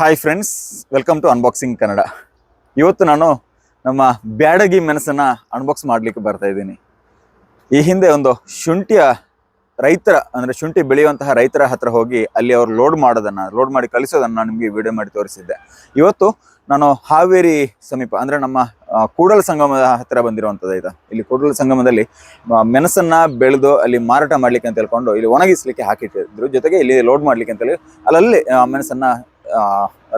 Hi friends welcome to unboxing Kannada ಇವತ್ತು ನಾನು ನಮ್ಮ ಬ್ಯಾಡಗಿ ಮೆಣಸನ್ನು ಅನ್ಬಾಕ್ಸ್ ಮಾಡಲಿಕ್ಕೆ ಬರ್ತಾ ಇದ್ದೀನಿ. ಈ ಹಿಂದೆ ಒಂದು ಶುಂಠಿಯ ರೈತರ, ಅಂದರೆ ಶುಂಠಿ ಬೆಳೆಯುವಂತಹ ರೈತರ ಹತ್ರ ಹೋಗಿ ಅಲ್ಲಿ ಅವರು ಲೋಡ್ ಮಾಡೋದನ್ನು ಲೋಡ್ ಮಾಡಿ ಕಳಿಸೋದನ್ನು ನಾನು ನಿಮಗೆ ವಿಡಿಯೋ ಮಾಡಿ ತೋರಿಸಿದ್ದೆ. ಇವತ್ತು ನಾನು ಹಾವೇರಿ ಸಮೀಪ, ಅಂದರೆ ನಮ್ಮ ಕೂಡಲ ಸಂಗಮದ ಹತ್ತಿರ ಬಂದಿರುವಂಥದ್ದು ಇದು. ಇಲ್ಲಿ ಕೂಡಲ ಸಂಗಮದಲ್ಲಿ ಮೆಣಸನ್ನು ಬೆಳೆದು ಅಲ್ಲಿ ಮಾರಾಟ ಮಾಡ್ಲಿಕ್ಕೆ ಅಂತ ಹೇಳ್ಕೊಂಡು ಇಲ್ಲಿ ಒಣಗಿಸ್ಲಿಕ್ಕೆ ಹಾಕಿಟ್ಟಿದ್ರು. ಜೊತೆಗೆ ಇಲ್ಲಿ ಲೋಡ್ ಮಾಡಲಿಕ್ಕೆ ಅಂತೇಳಿ ಅಲ್ಲಲ್ಲಿ ಮೆಣಸನ್ನು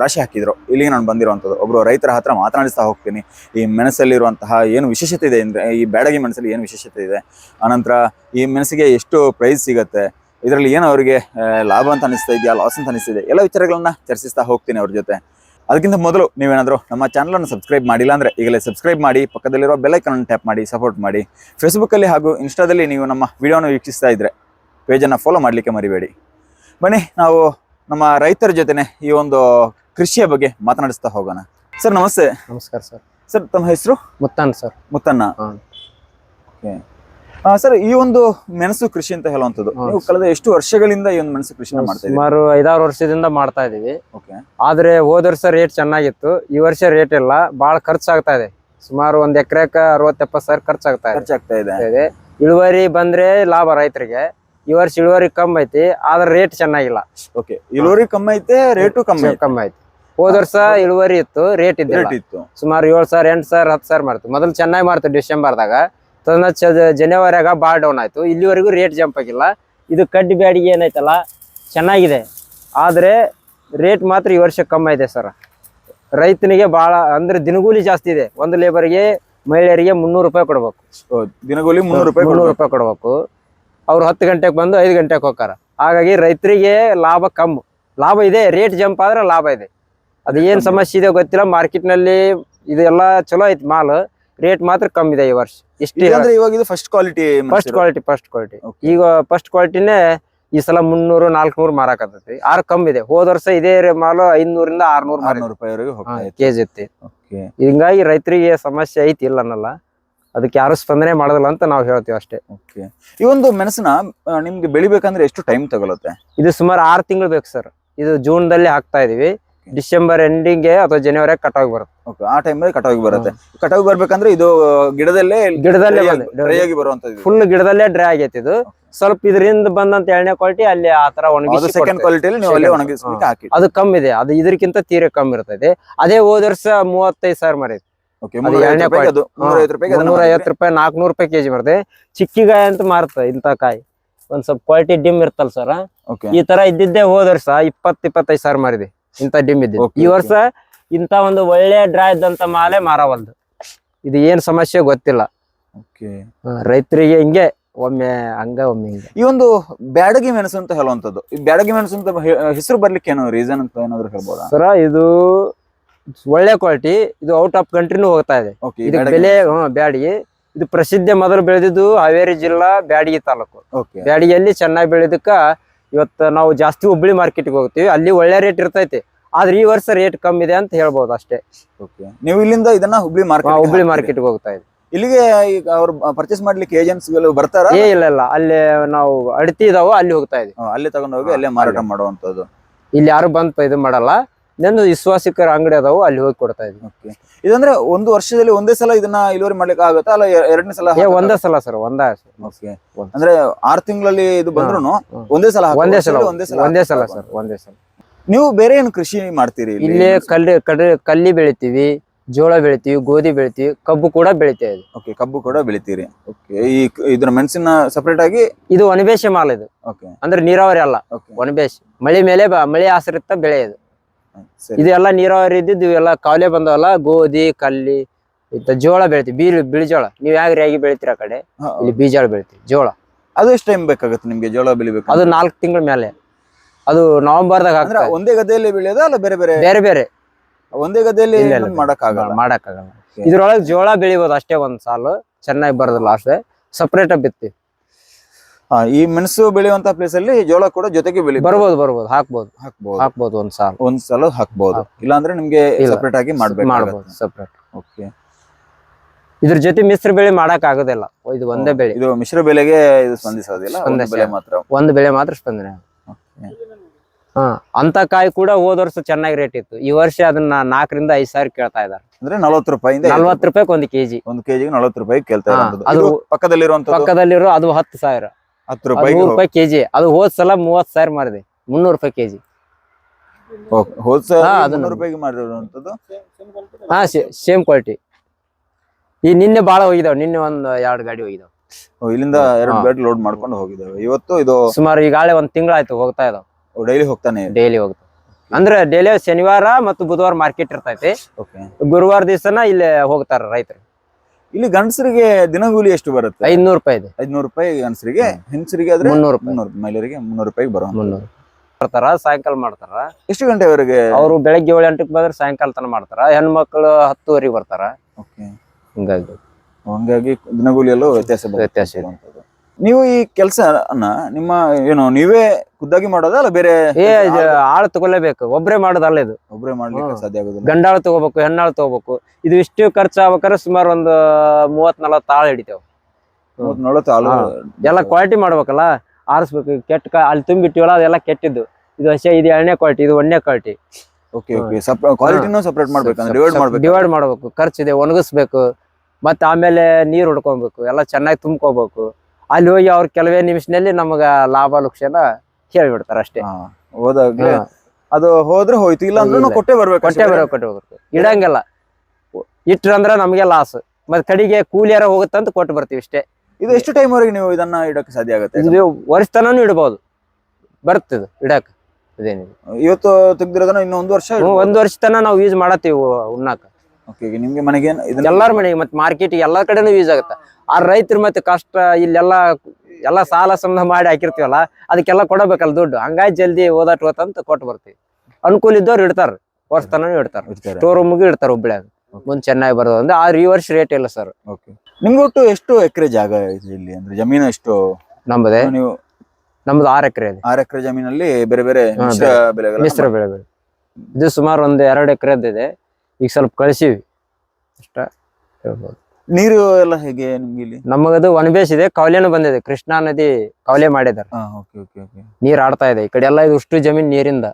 ರಾಶಿ ಹಾಕಿದ್ರು. ಇಲ್ಲಿಗೆ ನಾನು ಬಂದಿರುವಂಥದ್ದು. ಒಬ್ಬರು ರೈತರ ಹತ್ರ ಮಾತನಾಡಿಸ್ತಾ ಹೋಗ್ತೀನಿ. ಈ ಮೆಣಸಲ್ಲಿರುವಂತಹ ಏನು ವಿಶೇಷತೆ ಇದೆ ಅಂದರೆ, ಈ ಬ್ಯಾಡಗಿ ಮೆಣಸಲ್ಲಿ ಏನು ವಿಶೇಷತೆ ಇದೆ? ಆನಂತರ ಈ ಮೆಣಸಿಗೆ ಎಷ್ಟು ಪ್ರೈಸ್ ಸಿಗುತ್ತೆ? ಇದರಲ್ಲಿ ಏನು ಅವರಿಗೆ ಲಾಭ ಅಂತ ಅನಿಸ್ತಾ ಇದೆಯಾ ಲಾಸ್ ಅಂತ ಅನಿಸ್ತಿದೆ ಎಲ್ಲ ವಿಚಾರಗಳನ್ನ ಚರ್ಚಿಸ್ತಾ ಹೋಗ್ತೀನಿ ಅವ್ರ ಜೊತೆ. ಅದಕ್ಕಿಂತ ಮೊದಲು ನೀವೇನಾದರೂ ನಮ್ಮ ಚಾನಲನ್ನು ಸಬ್ಸ್ಕ್ರೈಬ್ ಮಾಡಿಲ್ಲ ಅಂದರೆ, ಈಗಲೇ ಸಬ್ಸ್ಕ್ರೈಬ್ ಮಾಡಿ, ಪಕ್ಕದಲ್ಲಿರೋ ಬೆಲ್ಲೈಕನ್ ಟ್ಯಾಪ್ ಮಾಡಿ ಸಪೋರ್ಟ್ ಮಾಡಿ. ಫೇಸ್ಬುಕ್ಕಲ್ಲಿ ಹಾಗೂ ಇನ್ಸ್ಟಾದಲ್ಲಿ ನೀವು ನಮ್ಮ ವಿಡಿಯೋನ ವೀಕ್ಷಿಸ್ತಾ ಇದ್ದರೆ ಪೇಜನ್ನು ಫಾಲೋ ಮಾಡಲಿಕ್ಕೆ ಮರಿಬೇಡಿ. ಬನ್ನಿ, ನಾವು ನಮ್ಮ ರೈತರ ಜೊತೆನೆ ಈ ಒಂದು ಕೃಷಿಯ ಬಗ್ಗೆ ಮಾತನಾಡಿಸ್ತಾ ಹೋಗೋಣ. ಸರ್ ನಮಸ್ತೆ. ನಮಸ್ಕಾರ ಸರ್. ಸರ್ ತಮ್ಮ ಹೆಸರು? Muttan sir. Muttanna. Okay. Sir ಈ ಒಂದು ಮೆಣಸು ಕೃಷಿ ಅಂತ ಹೇಳುವಂತದ್ದು. ನೀವು ಕಳೆದ ಎಷ್ಟು ವರ್ಷಗಳಿಂದ ಈ ಒಂದು ಮೆಣಸು ಕೃಷಿ ಮಾಡ್ತಾ ಸುಮಾರು ಐದಾರು ವರ್ಷದಿಂದ ಮಾಡ್ತಾ ಇದೀವಿ ಓಕೆ. ಆದ್ರೆ ಹೋದ ವರ್ಷ ರೇಟ್ ಚೆನ್ನಾಗಿತ್ತು ಈ ವರ್ಷ ರೇಟ್ ಇಲ್ಲ ಬಹಳ ಖರ್ಚಾಗ್ತಾ ಇದೆ. ಸುಮಾರು ಒಂದ್ ಎಕರೆಕ ಅರವತ್ತೆಪ್ಪತ್ತು ಸಾವಿರ ಖರ್ಚಾಗ್ತಾ ಇದೆ. ಖರ್ಚಾಗ್ತಾ ಇದೆ. ಇಳುವರಿ ಬಂದ್ರೆ ಲಾಭ ರೈತರಿಗೆ. ಈ ವರ್ಷ ಇಳುವರಿ ಕಮ್ಮಿ ಐತಿ ಆದ್ರೆ ರೇಟ್ ಚೆನ್ನಾಗಿಲ್ಲ. ಓಕೆ ಇಳುವರಿ ಕಮ್ಮಿ ಐತೆ ರೇಟು ಕಮ್ಮಿ ಕಮ್ಮಿ ಐತಿ. ಹೋದ ವರ್ಷ ಇಳುವರಿ ಇತ್ತು ರೇಟ್ ಇದ್ದ ರೇಟ್ ಇತ್ತು. ಸುಮಾರು ಏಳ್ ಸಾವಿರ ಎಂಟು ಸಾವಿರ ಹತ್ತು ಸಾವಿರ ಮಾಡ್ತು ಮೊದಲು ಚೆನ್ನಾಗಿ ಮಾಡ್ತು ಡಿಸೆಂಬರ್ದಾಗ. ಜನವರಿಯಾಗ ಭಾಳ ಡೌನ್ ಆಯ್ತು. ಇಲ್ಲಿವರೆಗೂ ರೇಟ್ ಜಂಪ್ ಆಗಿಲ್ಲ. ಇದು ಕಡ್ಡಿ ಬ್ಯಾಡಿಗೆ ಏನೈತಲ್ಲ ಚೆನ್ನಾಗಿದೆ. ಆದ್ರೆ ರೇಟ್ ಮಾತ್ರ ಈ ವರ್ಷ ಕಮ್ಮಿ ಇದೆ ಸರ್. ರೈತನಿಗೆ ಬಹಳ ಅಂದ್ರೆ ದಿನಗೂಲಿ ಜಾಸ್ತಿ ಇದೆ. ಒಂದು ಲೇಬರ್ಗೆ ಮಹಿಳೆಯರಿಗೆ ಮುನ್ನೂರು ರೂಪಾಯಿ ಕೊಡ್ಬೇಕು. ದಿನಗೂಲಿ ಮುನ್ನೂರು ರೂಪಾಯಿ ಕೊಡ್ಬೇಕು. ಅವ್ರು ಹತ್ತು ಗಂಟೆಗೆ ಬಂದು ಐದು ಗಂಟೆಗೆ ಹೋಗ್ತಾರ. ಹಾಗಾಗಿ ರೈತರಿಗೆ ಲಾಭ ಕಮ್ಮಿ. ಲಾಭ ಇದೆ ರೇಟ್ ಜಂಪ್ ಆದ್ರೆ ಲಾಭ ಇದೆ. ಅದು ಏನ್ ಸಮಸ್ಯೆ ಇದೆ ಗೊತ್ತಿಲ್ಲ ಮಾರ್ಕೆಟ್ನಲ್ಲಿ ಇದೆಲ್ಲ ಚಲೋ ಐತಿ ಮಾಲ್. ರೇಟ್ ಮಾತ್ರ ಕಮ್ಮಿ ಇದೆ ಈ ವರ್ಷ. ಇಷ್ಟೇ ಅಂದ್ರೆ ಇವಾಗ ಇದು first quality first quality first quality ಈಗ ಫಸ್ಟ್ ಕ್ವಾಲಿಟಿನೇ ಈ ಸಲ ಮುನ್ನೂರು ನಾಲ್ಕುನೂರು ಮಾರಾಕತ್ತೈತಿ ಆರು ಕಮ್ಮಿ ಇದೆ. ಹೋದ ವರ್ಷ ಇದೇ ಮಾಲು ಐದ್ನೂರಿಂದ ಆರ್ನೂರು ಆರ್ನೂರು ರೂಪಾಯಿವರೆಗೂ ಇತ್ತು. ಕೆಜಿ ಓಕೆ ಹಿಂಗಾಗಿ ರೈತರಿಗೆ ಸಮಸ್ಯೆ ಐತಿ ಇಲ್ಲ ಅನ್ನಲ್ಲ. ಅದಕ್ಕೆ ಯಾರು ಸ್ಪಂದನೆ ಮಾಡೋದಿಲ್ಲ ಅಂತ ನಾವು ಹೇಳ್ತೀವಿ ಅಷ್ಟೇ. ಓಕೆ. ಈ ಒಂದು ಮೆಣಸಿನ ನಿಮ್ಗೆ ಬೆಳಿಬೇಕಂದ್ರೆ ಎಷ್ಟು ಟೈಮ್ ತಗೊಳುತ್ತೆ? ಇದು ಸುಮಾರು ಆರು ತಿಂಗಳು ಬೇಕು ಸರ್ ಇದು ಜೂನ್ ದಲ್ಲಿ ಹಾಕ್ತಾ ಇದೀವಿ. ಡಿಸೆಂಬರ್ ಎಂಡಿಂಗ್ ಅಥವಾ ಜನವರಿ ಕಟಾವ್ ಬರುತ್ತೆ. ಓಕೆ ಆ ಟೈಮ್ ಕಟಾವಿಗೆ ಬರುತ್ತೆ. ಕಟಾವಿಗೆ ಬರ್ಬೇಕಂದ್ರೆ ಇದು ಗಿಡದಲ್ಲೇ ಗಿಡದಲ್ಲೇ ಡ್ರೈ ಆಗಿ- ಬರುವಂತದ್ದು ಫುಲ್ ಗಿಡದಲ್ಲೇ ಡ್ರೈ ಆಗೈತಿ ಇದು. ಸ್ವಲ್ಪ ಇದರಿಂದ ಬಂದಂತ ಎರಡನೇ ಕ್ವಾಲಿಟಿ ಅಲ್ಲಿ ಆ ತರ ಒಣಗಿಸಿ ಸೆಕೆಂಡ್. ಕ್ವಾಲಿಟಿಯಲ್ಲಿ ನೀವು ಅಲ್ಲೇ Second, ಒಣಗಿಸ್ಲಿಕ್ಕೆ ಹಾಕಿ ಅದು ಕಮ್ಮಿ ಇದೆ. ಅದು ಇದಕ್ಕಿಂತ ತೀರ ಕಮ್ಮಿ ಇರ್ತದೆ. ಅದೇ ಹೋದ ವರ್ಷ ಮೂವತ್ತೈದು ಸಾವಿರ ಮರಿ ಐವತ್ತು ರೂಪಾಯಿ ನಾಲ್ಕನೂರು ರೂಪಾಯಿ ಕೆಜಿ ಬರ್ತದೆ. ಚಿಕ್ಕಿಗಾಯಿ ಅಂತ ಮಾರ್ತದೆ ಇಂತ ಕಾಯಿ. ಒಂದ್ ಸ್ವಲ್ಪ ಕ್ವಾಲಿಟಿ ಡಿಮ್ ಇರ್ತಲ್ಲ ಸರ್ ಈ ತರ ಇದ್ದಿದ್ದೆ ಹೋದ ವರ್ಷ ಇಪ್ಪತ್ ಇಪ್ಪತ್ತೈದು ಸಾವಿರ ಮಾರಿದೆ. ಇಂತ ಡಿಮ್ ಇದ್ದಿದ್ದು. ಈ ವರ್ಷ ಇಂತ ಒಂದು ಒಳ್ಳೆ ಡ್ರಾ ಇದ್ದಂತ ಮಾಲೆ ಮಾರವಲ್ದು. ಇದು ಏನ್ ಸಮಸ್ಯೆ ಗೊತ್ತಿಲ್ಲ. ರೈತರಿಗೆ ಹಿಂಗೆ ಒಮ್ಮೆ ಹಂಗ ಒಮ್ಮೆ ಹಿಂಗೆ. ಈ ಒಂದು ಬ್ಯಾಡಗಿ ಮೆಣಸು ಅಂತ ಹೇಳುವಂತದ್ದು ಈ ಬ್ಯಾಡಗಿ ಮೆಣಸು ಅಂತ ಹೆಸರು ಬರ್ಲಿಕ್ಕೆ ಏನೋ ರೀಸನ್ ಅಂತ ಏನಾದ್ರು ಹೇಳ್ಬೋದಾ? ಸರ ಇದು ಒಳ್ಳೆ ಕ್ವಾಲಿಟಿ ಇದು ಔಟ್ ಆಫ್ ಕಂಟ್ರಿನೂ ಹೋಗ್ತಾ ಇದೆ. ಇದಕ್ಕೆ ಬೆಲೆ ಬ್ಯಾಡಿಗೆ. ಇದು ಪ್ರಸಿದ್ಧ ಮೊದಲು ಬೆಳೆದಿದ್ದು ಹಾವೇರಿ ಜಿಲ್ಲಾ ಬ್ಯಾಡಗಿ ತಾಲೂಕು. ಓಕೆ ಬ್ಯಾಡಗಿಯಲ್ಲಿ ಚೆನ್ನಾಗಿ ಬೆಳೆದಕ್ಕ ಇವತ್ತು ನಾವು ಜಾಸ್ತಿ ಹುಬ್ಳಿ ಮಾರ್ಕೆಟ್ಗೆ ಹೋಗ್ತೀವಿ. ಅಲ್ಲಿ ಒಳ್ಳೆ ರೇಟ್ ಇರ್ತೈತಿ. ಆದ್ರೆ ಈ ವರ್ಷ ರೇಟ್ ಕಮ್ಮಿ ಇದೆ ಅಂತ ಹೇಳ್ಬೋದು ಅಷ್ಟೇ. ನೀವು ಇಲ್ಲಿಂದ ಇದನ್ನ ಹುಬ್ಳಿ ಮಾರ್ಕೆಟ್ ಹುಬ್ಳಿ ಮಾರ್ಕೆಟ್ಗೆ ಹೋಗ್ತಾ ಇದೆ ಇಲ್ಲಿಗೆ ಈಗ ಅವ್ರು ಪರ್ಚೇಸ್ ಮಾಡ್ಲಿಕ್ಕೆ ಏಜೆಂಟ್ಸ್ಗಳು ಬರ್ತಾರ? ಏ ಇಲ್ಲ ಇಲ್ಲ. ಅಲ್ಲಿ ನಾವು ಅಡತಿ ಇದಾವ ಅಲ್ಲಿ ಹೋಗ್ತಾ ಇದೀವಿ. ಅಲ್ಲಿ ತಗೊಂಡು ಹೋಗಿ ಅಲ್ಲೇ ಮಾರಾಟ ಮಾಡುವಂತದ್ದು ಇಲ್ಲಿ ಯಾರು ಬಂತ ಇದು ಮಾಡಲ್ಲ. ನಂದು ವಿಶ್ವಾಸಿಕರ ಅಂಗಡಿ ಅದಾವು ಅಲ್ಲಿ ಹೋಗಿ ಕೊಡ್ತಾ ಇದ್ವಿ. ಇದಂದ್ರೆ ಒಂದು ವರ್ಷದಲ್ಲಿ ಒಂದೇ ಸಲ ಇದನ್ನ ಇಳುವರಿ ಮಾಡ್ಲಿಕ್ಕೆ ಆಗುತ್ತಾ ಅಲ್ಲ ಎ- ಎರಡನೇ ಸಲ ಏ ಒಂದೇ ಸಲ ಸರ್ ಒಂದೇ ಅಂದ್ರೆ ಆರ್ ತಿಂಗಳಲ್ಲಿ ಇದು ಬಂದ್ರು ಹ್ಮ್. ಒಂದೇ ಸಲ ಹಾಕೋ ಒಂದೇ ಸಲ ವರ್ಷದಲ್ಲಿ ಒಂದೇ ಸಲ ಒಂದೇ ಸಲ ಹಾಕೋ. ಸರ್ ಒಂದೇ ಸಲ. ನೀವು ಬೇರೆ ಏನು ಕೃಷಿ ಮಾಡ್ತೀರಿ ಇಲ್ಲಿ? ಇಲ್ಲಿ ಕಲ್ಲಿ ಕಡ್ರಿ ಕಲ್ಲಿ ಬೆಳಿತೀವಿ ಜೋಳ ಬೆಳಿತೀವಿ ಗೋಧಿ ಬೆಳಿತೀವಿ ಕಬ್ಬು ಕೂಡ ಬೆಳಿತೇವೆ ಓಕೆ ಕಬ್ಬು ಕೂಡ ಬೆಳಿತೀರಿ. ಓಕೆ ಈ ಕ- ಇದ್ರ ಮೆಣಸಿನ ಸಪರೇಟ್ ಆಗಿ? ಇದು ಒಣಬೇಷೆ ಮಾಲ್ ಇದು. ಓಕೆ ಅಂದ್ರೆ ನೀರಾವರಿ ಅಲ್ಲ. ಓಕೆ ಒಣಬೇಸೆ ಮಳೆ ಮೇಲೆ ಬ- ಮಳೆ ಆಶ್ರಿತ ಬೆಳೆ ಇದು. ಸರಿ. ಇದು ಎಲ್ಲ ನೀರಾವರಿ ಇದ್ದಿದ್ದು ಇವೆಲ್ಲ ಕಾವಲೆ ಬಂದವಲ್ಲ ಗೋಧಿ ಕಲ್ಲಿ ಇತ್ತ ಜೋಳ ಬೆಳಿತೀವಿ. ಬೀಳ್ ಬಿಳಿ ಜೋಳ. ನೀವು ಯಾವ ರಾಗಿ ಬೆಳಿತೀರ ಕಡೆ? ಇಲ್ಲಿ ಬೀಜಾಳ ಬೆಳಿತೀವಿ ಜೋಳ. ಅದು ಎಷ್ಟು ಟೈಮ್ ಬೇಕಾಗುತ್ತೆ ನಿಮ್ಗೆ ಜೋಳ ಬೆಳಿಬೇಕು ಅದು ನಾಲ್ಕು ತಿಂಗಳ ಮೇಲೆ. ಅದು ನವೆಂಬರ್ದಾಗ ಅಂದ್ರೆ ಹಾಕ್ತಾರೆ ಒಂದೇ ಗದ್ದೆಯಲ್ಲಿ ಬೆಳೆಯೋದ ಅಲ್ಲ ಬೇರೆ ಬೇರೆ? ಬೇರೆ ಬೇರೆ. ಒಂದೇ ಗದ್ದೆಯಲ್ಲಿ ಮಾಡಕ್ಕಾಗಲ್ಲ? ಮಾಡಕ್ಕಾಗಲ್ಲ. ಇದ್ರೊಳಗೆ ಜೋಳ ಬೆಳಿಬೋದು ಅಷ್ಟೇ ಒಂದ್ ಸಾಲು. ಚೆನ್ನಾಗಿ ಬರೋದಿಲ್ಲ ಅಷ್ಟೇ ಸಪ್ರೇಟ್ ಬಿತ್ತಿ ಹಾ, ಈ ಮೆಣಸು ಬೆಳೆಯುವಂತ ಪ್ಲೇಸ್ ಅಲ್ಲಿ ಜೋಳ ಕೂಡ ಜೊತೆಗೆ ಬೆಳಿ ಬರಬಹುದು ಬರಬಹುದು ಹಾಕ್ಬೋದು. ಹಾಕ್ಬಹುದು ಹಾಕ್ಬೋದು ಒಂದ್ ಸಾಲು. ಒಂದ್ ಸಲ ಹಾಕ್ಬಹುದು ಇಲ್ಲಾಂದ್ರೆ ನಿಮ್ಗೆ ಸಪ್ರೇಟ್ ಸಪರೇಟ್ ಆಗಿ ಮಾಡ್ಬೇಕು ಮಾಡ್ಬೋದು ಸಪ್ರೇಟ್ ಓಕೆ ಇದ್ರ ಜೊತೆ ಮಿಶ್ರ ಬೆಳೆ ಮಾಡಕ್ ಆಗೋದಿಲ್ಲ ಇದು ಒಂದೇ ಬೆಳೆ. ಇದು ಮಿಶ್ರ ಬೆಳೆಗೆ ಇದು ಸ್ಪಂದಿಸೋದಿಲ್ಲ ಒಂದು ಸ್ಪಂದಿಸ- ಬೆಳೆ ಮಾತ್ರ. ಒಂದ್ ಬೆಳೆ ಮಾತ್ರ ಸ್ಪಂದನೆ. ಆಗುತ್ತೆ. ಹಾ ಅಂತ ಕಾಯಿ ಕೂಡ ಹೋದ ವರ್ಷ ಚೆನ್ನಾಗಿ ರೇಟ್ ಇತ್ತು. ಈ ವರ್ಷ ಅದನ್ನ ನಾಲ್ಕರಿಂದ ಐದ್ ಸಾವಿರ ಕೇಳ್ತಾ ಇದಾರೆ ಅಂದ್ರೆ ನಲವತ್ತು ರೂಪಾಯಿಂದ ನಲ್ವತ್ತು ರೂಪಾಯಿ ಒಂದ್ ಕೆಜಿ. ಒಂದ್ ಕೆಜಿಗೆ ನಲವತ್ತು ರೂಪಾಯಿ ಕೇಳ್ತಾ ಹಾ, ಇರುವಂತದ್ದು ಅದು ಪಕ್ಕದಲ್ಲಿರುವಂತ ಪಕ್ಕದಲ್ಲಿರೋ ಅದು ಹತ್ತು ಸಾವಿರ. ಹತ್ತು ರೂಪಾಯಿ ನೂರು ರೂಪಾಯಿ ಕೆಜಿ. ಅದು ಹೋದ್ ಸಲ ಮೂವತ್ ಸಾವಿರ ಮಾರಿದೆ. ಮುನ್ನೂರು ರೂಪಾಯಿ ಕೆಜಿ. ಹೋಲ್ಸೇಲ್ ಹಾ, ಅದು ಮುನ್ನೂರು ನಮ್ದು. ರೂಪಾಯಿಗೆ ಮಾಡಿರುವಂತದ್ದು ಹಾ ಸೇಮ್ ಕ್ವಾಲಿಟಿ. ಈ ನಿನ್ನೆ ಬಾಳ ಹೋಗಿದಾವ್. ನಿನ್ನೆ ಒಂದ್ ಎರಡ್ ಗಾಡಿ ಹೋಗಿದಾವ್. ಓ, ಇಲ್ಲಿಂದ ಎರಡು ಹಾ. ಗಾಡಿ ಲೋಡ್ ಮಾಡ್ಕೊಂಡು ಹೋಗಿದ್ದಾವೆ ಇವತ್ತು ಇದು ಸುಮಾರು ಈಗಾಳೆ ಒಂದ್ ತಿಂಗಳಾಯ್ತು ಹೋಗ್ತಾ ಇದಾವ್. ಡೈಲಿ ಹೋಗ್ತಾನೆ ಡೈಲಿ ಹೋಗ್ತಾವ. ಅಂದ್ರೆ ಡೈಲಿ ಶನಿವಾರ ಮತ್ತು ಬುಧವಾರ ಮಾರ್ಕೆಟ್ ಇರ್ತೈತಿ. ಓಕೆ ಗುರುವಾರ ದಿವಸನ ಇಲ್ಲಿ ಹೋಗ್ತಾರ ರೈತರು. ಇಲ್ಲಿ ಗಂಡಸರಿಗೆ ದಿನಗೂಲಿ ಎಷ್ಟು ಬರುತ್ತೆ? ಐದ್ನೂರು ರೂಪಾಯಿ ಇದೆ. ಐದ್ನೂರು ರೂಪಾಯಿ ಗಂಡಸರಿಗೆ ಹೆಂಗಸರಿಗೆ ಆದ್ರೆ ಮುನ್ನೂರು ರೂಪಾಯಿ. ಮುನ್ನೂರು ಮಹಿಳೆಯರಿಗೆ ಮುನ್ನೂರು ರೂಪಾಯಿಗೆ ಬರೋ ಮುನ್ನೂರು ಮಾಡ್ತಾರ ಸಾಯಂಕಾಲ ಮಾಡ್ತಾರ? ಎಷ್ಟು ಗಂಟೆವರೆಗೆ? ಅವರು ಬೆಳಗ್ಗೆ ಏಳು ಗಂಟೆಗೆ ಬಂದ್ರೆ ಸಾಯಂಕಾಲ ತನಕ ಮಾಡ್ತಾರ? ಹೆಣ್ಮಕ್ಳು ಹತ್ತುವರೆಗೆ ಬರ್ತಾರ? ಓಕೆ ಹಿಂಗಾಗಿ. ಹಂಗಾಗಿ ದಿನಗೂಲಿಯಲ್ಲೂ ವ್ಯತ್ಯಾಸ ವ್ಯತ್ಯಾಸ ಇದೆ. ನೀವು ಈ ಕೆಲಸ ನಿಮ್ಮ ಏನು ನೀವೇ ಖುದ್ದಾಗಿ ಮಾಡೋದಾ ಅಲ್ಲ ಬೇರೆ ಏ ಇದು ಆಳು ತಗೊಳ್ಳೇಬೇಕು. ಒಬ್ರೇ ಮಾಡೋದಲ್ಲ ಇದು ಒಬ್ಬರೇ ಮಾಡ್ಲಿಕ್ಕೆ. ಸಾಧ್ಯ ಆಗೋದಿಲ್ಲ. ಗಂಡಾಳು ತಗೋಬೇಕು ಹೆಣ್ಣಾಳು ತಗೋಬೇಕು. ಇದು ಇಷ್ಟು ಖರ್ಚು ಆಗ್ಬೇಕಾದ್ರೆ ಸುಮಾರು ಒಂದು ಮೂವತ್ ನಲವತ್ತು ಆಳು ಹಿಡಿತೇವೆ. ಮೂವತ್ತ್ ನಲವತ್ತು. ಎಲ್ಲ ಕ್ವಾಲಿಟಿ ಮಾಡ್ಬೇಕಲ್ಲ? ಆರಿಸ್ಬೇಕು. ಕೆಟ್ಟ ಕಾ- ಅಲ್ಲಿ ತುಂಬಿಟ್ಟಿವಲ್ಲ ಅದೆಲ್ಲ ಕೆಟ್ಟಿದ್ದು. ಇದು ಹಸಿ ಇದು ಎರಡನೇ ಕ್ವಾಲಿಟಿ ಇದು ಒಂದನೇ ಕ್ವಾಲಿಟಿ ಓಕೆ ಓಕೆ ಕ್ವಾಲಿಟಿನೂ ಸೆಪರೇಟ್ ಮಾಡ್ಬೇಕಂದ್ರೆ ಡಿವೈಡ್ ಮಾಡ್ಬೇಕು ಡಿವೈಡ್ ಮಾಡ್ಬೇಕು. ಖರ್ಚಿದೆ ಒಣಗಿಸ್ಬೇಕು. ಮತ್ತೆ ಆಮೇಲೆ ನೀರ್ ಹೊಡ್ಕೊಬೇಕು. ಎಲ್ಲ ಚೆನ್ನಾಗಿ ತುಂಬ್ಕೋಬೇಕು. ಅಲ್ಲಿ ಹೋಗಿ ಅವ್ರ ಕೆಲವೇ ನಿಮಿಷದಲ್ಲಿ ನಮಗ ಲಾಭ ಲುಕ್ಷನ ಹೇಳ್ಬಿಡ್ತಾರ ಅಷ್ಟೇ. ಹೋದಾಗ ಅದು ಹೋದ್ರೆ ಹೋಯ್ತು ಇಲ್ಲ ಅಂದ್ರೆ. ಕೊಟ್ಟೆ ಬರ್ಬೇಕು ಕೊಟ್ಟೆ ಬರ್ಬೇಕು ಬರೋ ಕೊಟ್ಟೆ ಹೋಗ್ಬೇಕು ಇಡಂಗಿಲ್ಲ. ಇಟ್ರಂದ್ರ ನಮಗೆ ಲಾಸ್ ಮತ್ತೆ ಕಡೆಗೆ ಕೂಲಿಯಾರ ಹೋಗುತ್ತಂತ ಕೊಟ್ಟು ಬರ್ತೀವಿ ಇಷ್ಟೇ ಇದು ಎಷ್ಟು ಟೈಮ್ ವರೆಗೆ ನೀವು ಇದನ್ನ ಇಡಕ್ಕೆ ಸಾಧ್ಯ ಆಗುತ್ತೆ? ಇದು ವರ್ಷ ತನೂ ಇಡ್ಬೋದು ಬರ್ತದ ಇಡಕ್ ಇದೇನಿದೆ ಇವತ್ತು ತೆಗ್ದಿರೋದನ್ನ ಇನ್ನೊಂದು ಒಂದು ವರ್ಷ ಒಂದು ಒಂದ್ ವರ್ಷ ತನ ನಾವು ಯೂಸ್ ಮಾಡತ್ತೀವಿ ಉಣ್ಣಾಕ. ಓಕೆ ನಿಮ್ಗೆ ಮನೆಗೆ ಎಲ್ಲಾರ ಮನೆಗೆ ಮತ್ತೆ ಮಾರ್ಕೆಟ್ ಎಲ್ಲಾ ಕಡೆನೂ ಯೂಸ್ ಆಗುತ್ತೆ. ಆ ರೈತರು ಮತ್ತೆ ಕಷ್ಟ ಇಲ್ಲೆಲ್ಲ ಎಲ್ಲ ಸಾಲ ಸಂಬಂಧ ಮಾಡಿ ಹಾಕಿರ್ತೀವಲ್ಲ ಅದಕ್ಕೆಲ್ಲ ಕೊಡಬೇಕಲ್ಲ ದುಡ್ಡು. ಹಂಗಾಗಿ ಜಲ್ದಿ ಓದಾಟ್ ಅಂತ ಕೊಟ್ಟು ಬರ್ತೀವಿ. ಅನುಕೂಲ ಇದ್ದವ್ರು ಇಡ್ತಾರ ವರ್ಷ ತನೂ ಇಡ್ತಾರ. ಸ್ಟೋರ್ ರೂಮ್ಗೆ ಇಡ್ತಾರ ಹುಬ್ಳ್ಯಾಗ ಮುಂದ್ ಚೆನ್ನಾಗಿ ಬರೋದು ಅಂದ್ರೆ ಆ ಈ ವರ್ಷ ರೇಟ್ ಇಲ್ಲ ಸರ್ ಓಕೆ ನಿಮ್ಗೆ ಒಟ್ಟು ಎಷ್ಟು ಎಕರೆ ಜಾಗ ಇದೆ ಇಲ್ಲಿ? ಅಂದ್ರೆ ಜಮೀನು ಎಷ್ಟು? ನಮ್ಮದೇ ನೀವು ನಮ್ದು ಆರ್ ಎಕರೆ ಇದೆ. ಆರ್ ಎಕರೆ ಜಮೀನಲ್ಲಿ ಬೇರೆ ಬೇರೆ ಮಿಶ್ರ ಬೆಳೆಗಳ ಮಿಶ್ರ ಬೆಳೆ ಬೆಳೆ ಇದು ಸುಮಾರು ಒಂದ್ ಎರಡು ಎಕರೆದಿದೆ ಈಗ ಸ್ವಲ್ಪ ಕಳಿಸಿವಿ. ಅಷ್ಟ ಹೇಳ್ಬೋದು. ನೀರು ಎಲ್ಲ ಹೇಗೆ ನಿಮ್ಗೆ ಇಲ್ಲಿ? ನಮಗದು ಒಣಬೇಸ್ ಇದೆ ಕವಲೆನೂ ಬಂದಿದೆ. ಕೃಷ್ಣಾ ನದಿ ಕವಲೆ ಮಾಡಿದಾರೆ ಹಾ ಓಕೆ ಓಕೆ ಓಕೆ ನೀರ್ ಆಡ್ತಾ ಇದೆ. ಈ ಕಡೆ ಎಲ್ಲ ಇದು ಉಷ್ಟು ಜಮೀನ್ ನೀರಿಂದ.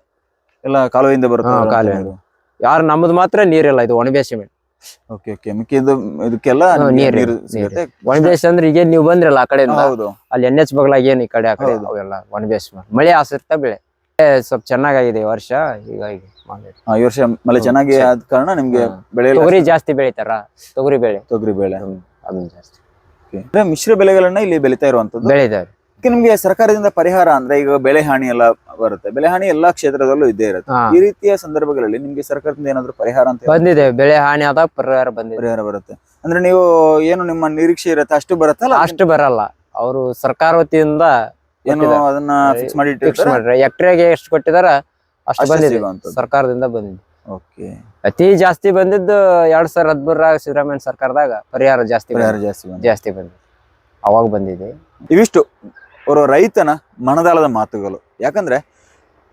ಎಲ್ಲ ಕಾಲುವೆಯಿಂದ ಬರುತ್ತೆ ಹಾ, ಕಾಲುವೆ. ಯಾರು ನಮ್ದು ಮಾತ್ರ ನೀರಿಲ್ಲ ಇದು ಒಣಬೇಸ್ ಜಮೀನ್. ಓಕೆ ಓಕೆ ಮಿಕ್ಕಿದ್ದು ಇದಕ್ಕೆಲ್ಲ ಹಾ, ನಿಮ್ಗೆ ನೀರು, ನೀರು ಸಿಗುತ್ತೆ. ಒಣಬೇಸ್ ಅಂದ್ರೆ ಈಗ ನೀವು ಬಂದ್ರಲ್ಲ ಆ ಕಡೆ ಹೌದು. ಅಲ್ಲಿ ಎನ್ ಎಚ್ ಬಗ್ಲಾಗ ಏನ್ ಈ ಕಡೆ ಆ ಕಡೆ ಹೌದು. ಅವೆಲ್ಲ ಒಣಬೇಸ್ ಮಳೆ ಆಸಕ್ತ ಬೆಳೆ? ಸ್ವಲ್ಪ ಚೆನ್ನಾಗಾಗಿದೆ ಈ ವರ್ಷ ಹೀಗಾಗಿ ಈ ವರ್ಷ ಮಳೆ ಚೆನ್ನಾಗಿ ಆದ ಕಾರಣ ನಿಮ್ಗೆ. ಬೆಳೆ ತೊಗರಿ ಜಾಸ್ತಿ ಬೆಳಿತಾರ? ತೊಗರಿ ಬೆಳೆ. ತೊಗರಿ ಬೆಳೆ. ಅದನ್ನ ಜಾಸ್ತಿ. Okay. ಅಂದ್ರೆ ಮಿಶ್ರ ಬೆಳೆಗಳನ್ನ ಇಲ್ಲಿ ಬೆಳಿತಾ ಇರುವಂತದ್ದು? ಬೆಳಿತಾರೆ. ನಿಮ್ಗೆ ಸರ್ಕಾರದಿಂದ ಪರಿಹಾರ ಅಂದ್ರೆ ಈಗ ಬೆಳೆ ಹಾನಿ ಎಲ್ಲ ಬರುತ್ತೆ. ಬೆಳೆ ಹಾನಿ ಎಲ್ಲಾ ಕ್ಷೇತ್ರದಲ್ಲೂ ಇದ್ದೇ ಇರುತ್ತೆ. ಹಾ. ಈ ರೀತಿಯ ಸಂದರ್ಭಗಳಲ್ಲಿ ನಿಮ್ಗೆ ಸರ್ಕಾರದಿಂದ ಏನಾದ್ರು ಪರಿಹಾರ ಅಂತ ಏನಾದ್ರು ಬಂದಿದೆ. ಬೆಳೆ ಹಾನಿ ಆದಾಗ ಪರಿಹಾರ ಬಂದಿದೆ. ಪರಿಹಾರ ಬರುತ್ತೆ. ಅಂದ್ರೆ ನೀವು ಏನು ನಿಮ್ಮ ನಿರೀಕ್ಷೆ ಇರುತ್ತೆ? ಅಷ್ಟು ಬರುತ್ತಲ್ಲ? ಅಷ್ಟು ಬರಲ್ಲ. ಅವರು ಸರ್ಕಾರ ವತಿಯಿಂದ ಏನು ಅದನ್ನ ಫಿಕ್ಸ್ ಮಾಡಿ ಫಿಕ್ಸ್ ಮಾಡ್ರೆ ಎಷ್ಟು ಕೊಟ್ಟಿದಾರ ಅಷ್ಟು ಬಂದಿದೆ. ಸರ್ಕಾರದಿಂದ ಬಂದಿದೆ ಓಕೆ. ಅತಿ ಜಾಸ್ತಿ ಬಂದಿದ್ದು ಎರಡ್ ಸಾವಿರ ಹದಿಮೂರಾಗ ಸಿದ್ದರಾಮಯ್ಯ ಸರ್ಕಾರದಾಗ ಪರಿಹಾರ ಜಾಸ್ತಿ ಜಾಸ್ತಿ. ಜಾಸ್ತಿ ಬಂದಿದೆ. ಅವಾಗ ಬಂದಿದೆ. ಇವಿಷ್ಟು ಅವರು ರೈತನ ಮನದಾಳದ ಮಾತುಗಳು. ಯಾಕಂದ್ರೆ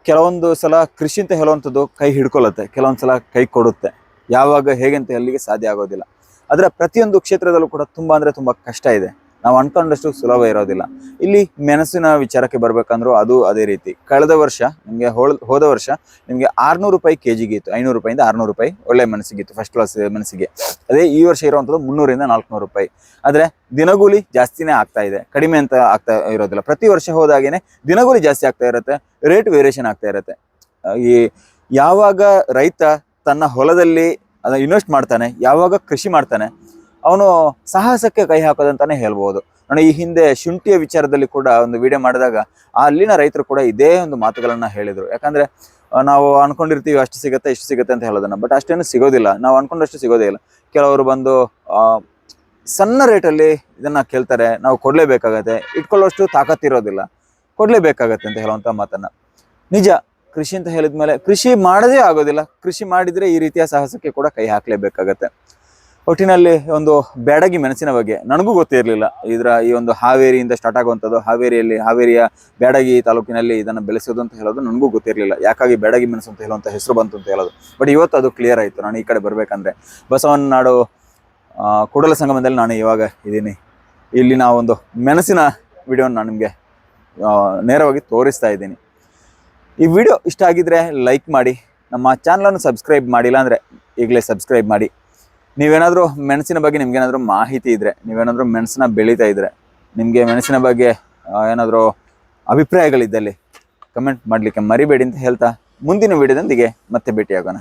ಕೆಲವೊಂದು ಸಲ ಕೃಷಿ ಅಂತ ಹೇಳುವಂಥದ್ದು ಕೈ ಹಿಡ್ಕೊಳ್ಳುತ್ತೆ ಕೆಲವೊಂದು ಸಲ ಕೈ ಕೊಡುತ್ತೆ. ಯಾವಾಗ ಹೇಗೆ ಅಂತ ಅಲ್ಲಿಗೆ ಸಾಧ್ಯ ಆಗೋದಿಲ್ಲ. ಆದ್ರೆ ಪ್ರತಿಯೊಂದು ಕ್ಷೇತ್ರದಲ್ಲೂ ಕೂಡ ತುಂಬಾ ಅಂದ್ರೆ ತುಂಬಾ ಕಷ್ಟ ಇದೆ. ನಾವು ಅನ್ಕೊಂಡಷ್ಟು ಸುಲಭ ಇರೋದಿಲ್ಲ. ಇಲ್ಲಿ ಮೆಣಸಿನ ವಿಚಾರಕ್ಕೆ ಬರ್ಬೇಕಂದ್ರೂ ಅದು ಅದೇ ರೀತಿ. ಕಳೆದ ವರ್ಷ ನಿಮ್ಗೆ ಹೋದ ವರ್ಷ ನಿಮ್ಗೆ ಆರ್ನೂರು ರೂಪಾಯಿ ಕೆ ಜಿಗೆ ಇತ್ತು ಐನೂರು ರೂಪಾಯಿಂದ ಆರ್ನೂರು ರೂಪಾಯಿ ಒಳ್ಳೆ ಮೆಣಸಿಗಿತ್ತು ಫಸ್ಟ್ ಕ್ಲಾಸ್ ಮೆಣಸಿಗೆ. ಅದೇ ಈ ವರ್ಷ ಇರುವಂಥದ್ದು ಮುನ್ನೂರಿಂದ ನಾಲ್ಕುನೂರು ರೂಪಾಯಿ. ಆದರೆ ದಿನಗೂಲಿ ಜಾಸ್ತಿನೇ ಆಗ್ತಾ ಇದೆ. ಕಡಿಮೆ ಅಂತ ಆಗ್ತಾ ಇರೋದಿಲ್ಲ. ಪ್ರತಿ ವರ್ಷ ಹೋದಾಗೇನೆ ದಿನಗೂಲಿ ಜಾಸ್ತಿ ಆಗ್ತಾ ಇರುತ್ತೆ ರೇಟ್ ವೇರಿಯೇಷನ್ ಆಗ್ತಾ ಇರುತ್ತೆ. ಈ ಯಾವಾಗ ರೈತ ತನ್ನ ಹೊಲದಲ್ಲಿ ಅದನ್ನ ಇನ್ವೆಸ್ಟ್ ಮಾಡ್ತಾನೆ, ಯಾವಾಗ ಕೃಷಿ ಮಾಡ್ತಾನೆ ಅವನು ಸಾಹಸಕ್ಕೆ ಕೈ ಹಾಕೋದಂತಾನೆ ಹೇಳ್ಬೋದು. ನಾನು ಈ ಹಿಂದೆ ಶುಂಠಿಯ ವಿಚಾರದಲ್ಲಿ ಕೂಡ ಒಂದು ವಿಡಿಯೋ ಮಾಡಿದಾಗ ಅಲ್ಲಿನ ರೈತರು ಕೂಡ ಇದೇ ಒಂದು ಮಾತುಗಳನ್ನ ಹೇಳಿದರು. ಯಾಕಂದ್ರೆ ನಾವು ಅನ್ಕೊಂಡಿರ್ತೀವಿ ಅಷ್ಟು ಸಿಗುತ್ತೆ, ಇಷ್ಟು ಸಿಗುತ್ತೆ ಅಂತ ಹೇಳೋದನ್ನ. ಬಟ್ ಅಷ್ಟೇನು ಸಿಗೋದಿಲ್ಲ. ನಾವು ಅನ್ಕೊಂಡಷ್ಟು ಸಿಗೋದೇ ಇಲ್ಲ. ಕೆಲವರು ಬಂದು ಸಣ್ಣ ರೇಟಲ್ಲಿ ಇದನ್ನ ಕೇಳ್ತಾರೆ. ನಾವು ಕೊಡಲೇಬೇಕಾಗತ್ತೆ. ಇಟ್ಕೊಳ್ಳೋಷ್ಟು ತಾಕತ್ತಿರೋದಿಲ್ಲ ಕೊಡ್ಲೇಬೇಕಾಗತ್ತೆ ಅಂತ ಹೇಳುವಂಥ ಮಾತನ್ನ. ನಿಜ, ಕೃಷಿ ಅಂತ ಹೇಳಿದ್ಮೇಲೆ ಕೃಷಿ ಮಾಡದೇ ಆಗೋದಿಲ್ಲ. ಕೃಷಿ ಮಾಡಿದ್ರೆ ಈ ರೀತಿಯ ಸಾಹಸಕ್ಕೆ ಕೂಡ ಕೈ ಹಾಕ್ಲೇಬೇಕಾಗತ್ತೆ. ಒಟ್ಟಿನಲ್ಲಿ ಒಂದು ಬ್ಯಾಡಗಿ ಮೆಣಸಿನ ಬಗ್ಗೆ ನನಗೂ ಗೊತ್ತಿರಲಿಲ್ಲ. ಇದರ ಈ ಒಂದು ಹಾವೇರಿಯಿಂದ ಸ್ಟಾರ್ಟ್ ಆಗುವಂಥದ್ದು, ಹಾವೇರಿಯಲ್ಲಿ, ಹಾವೇರಿಯ ಬ್ಯಾಡಗಿ ತಾಲೂಕಿನಲ್ಲಿ ಇದನ್ನು ಬೆಳೆಸೋದು ಅಂತ ಹೇಳೋದು ನನಗೂ ಗೊತ್ತಿರಲಿಲ್ಲ. ಯಾಕಾಗಿ ಬ್ಯಾಡಗಿ ಮೆಣಸು ಅಂತ ಹೇಳುವಂಥ ಹೆಸರು ಬಂತು ಅಂತ ಹೇಳೋದು. ಬಟ್ ಇವತ್ತು ಅದು ಕ್ಲಿಯರ್ ಆಯಿತು. ನಾನು ಈ ಕಡೆ ಬರಬೇಕಂದ್ರೆ ಬಸವನಾಡು ಕೂಡಲ ಸಂಗಮದಲ್ಲಿ ನಾನು ಇವಾಗ ಇದ್ದೀನಿ. ಇಲ್ಲಿ ನಾವೊಂದು ಮೆಣಸಿನ ವಿಡಿಯೋನ ನಾನು ನಿಮಗೆ ನೇರವಾಗಿ ತೋರಿಸ್ತಾ ಇದ್ದೀನಿ. ಈ ವಿಡಿಯೋ ಇಷ್ಟ ಆಗಿದ್ರೆ ಲೈಕ್ ಮಾಡಿ, ನಮ್ಮ ಚಾನಲನ್ನು ಸಬ್ಸ್ಕ್ರೈಬ್ ಮಾಡಿಲ್ಲ ಅಂದರೆ ಈಗಲೇ ಸಬ್ಸ್ಕ್ರೈಬ್ ಮಾಡಿ. ನೀವೇನಾದರೂ ಮೆಣಸಿನ ಬಗ್ಗೆ ನಿಮ್ಗೇನಾದರೂ ಮಾಹಿತಿ ಇದ್ದರೆ ನೀವೇನಾದರೂ ಮೆಣಸನ್ನ ಬೆಳೀತಾ ಇದ್ದರೆ ನಿಮಗೆ ಮೆಣಸಿನ ಬಗ್ಗೆ ಏನಾದರೂ ಅಭಿಪ್ರಾಯಗಳಿದ್ದಲ್ಲಿ ಕಮೆಂಟ್ ಮಾಡಲಿಕ್ಕೆ ಮರಿಬೇಡಿ ಅಂತ ಹೇಳ್ತಾ ಮುಂದಿನ ವಿಡಿಯೋದೊಂದಿಗೆ ಮತ್ತೆ ಭೇಟಿಯಾಗೋಣ.